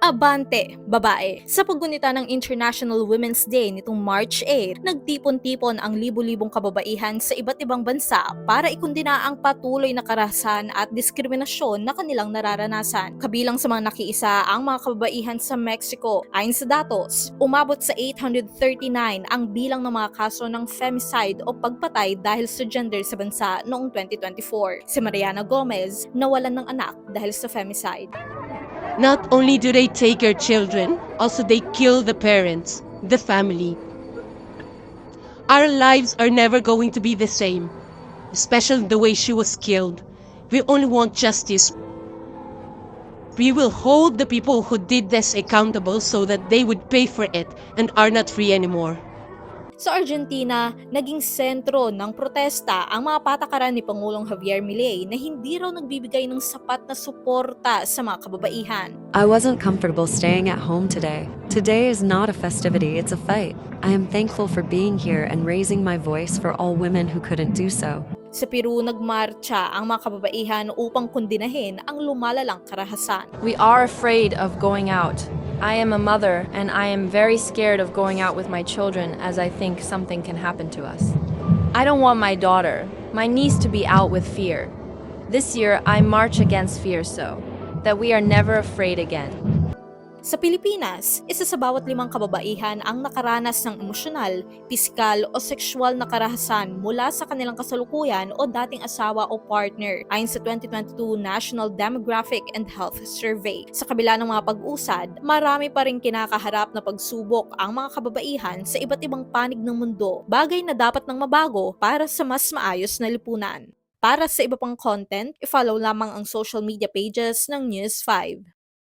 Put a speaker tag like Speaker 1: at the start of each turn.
Speaker 1: Abante, babae. Sa paggunita ng International Women's Day nitong March 8, nagtipon-tipon ang libu-libong kababaihan sa iba't ibang bansa para ikundina ang patuloy na karahasan at diskriminasyon na kanilang nararanasan. Kabilang sa mga nakiisa ang mga kababaihan sa Mexico. Ayon sa datos, umabot sa 839 ang bilang ng mga kaso ng femicide o pagpatay dahil sa gender sa bansa noong 2024. Si Mariana Gomez nawalan ng anak dahil sa femicide.
Speaker 2: Not only do they take your children, also they kill the parents, the family. Our lives are never going to be the same, especially the way she was killed. We only want justice. We will hold the people who did this accountable so that they would pay for it and are not free anymore.
Speaker 1: Sa Argentina, naging sentro ng protesta ang mga patakaran ni Pangulong Javier Milei na hindi raw nagbibigay ng sapat na suporta sa mga kababaihan.
Speaker 3: I wasn't comfortable staying at home today. Today is not a festivity, it's a fight. I am thankful for being here and raising my voice for all women who couldn't do so.
Speaker 1: Sa Peru, nagmarcha ang mga kababaihan upang kundinahin ang lumalalang karahasan.
Speaker 4: We are afraid of going out. I am a mother, and I am very scared of going out with my children as I think something can happen to us. I don't want my daughter, my niece, to be out with fear. This year, I march against fear so that we are never afraid again.
Speaker 1: Sa Pilipinas, isa sa bawat limang kababaihan ang nakaranas ng emosyonal, pisikal o sexual na karahasan mula sa kanilang kasalukuyan o dating asawa o partner ayon sa 2022 National Demographic and Health Survey. Sa kabila ng mga pag-usad, marami pa rin kinakaharap na pagsubok ang mga kababaihan sa iba't ibang panig ng mundo, bagay na dapat nang mabago para sa mas maayos na lipunan. Para sa iba pang content, i-follow lamang ang social media pages ng News 5.